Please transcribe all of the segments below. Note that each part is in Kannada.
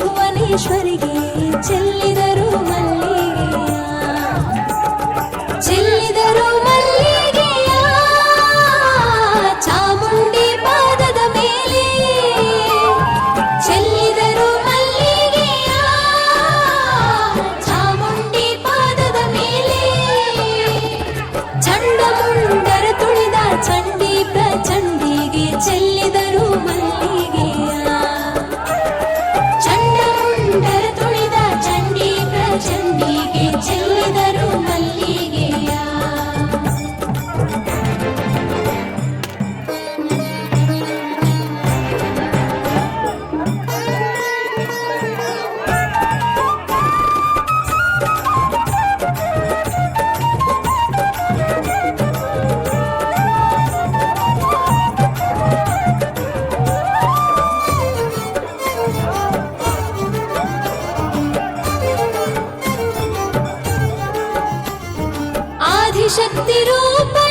భువనేశ్వరికి ఆదిశక్తి రూప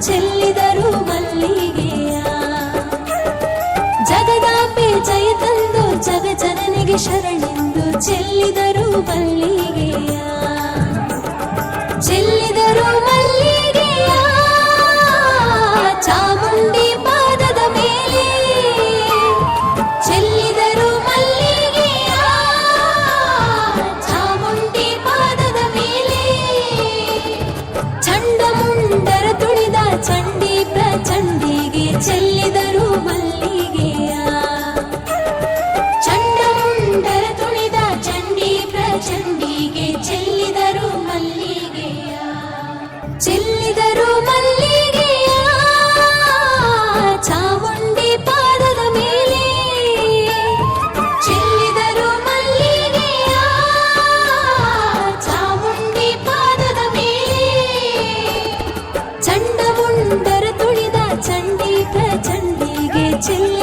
ಚೆಲ್ಲಿದರು ಮಲ್ಲಿಗೆಯ. ಜಗದಾಪೆ ಜಯ ತಂದು ಜಗ ಜನನಿಗೆ ಶರಣೆಂದು ಚೆಲ್ಲಿದರು ಮಲ್ಲಿಗೆಯ. ಚೆಲ್ಲಿ 친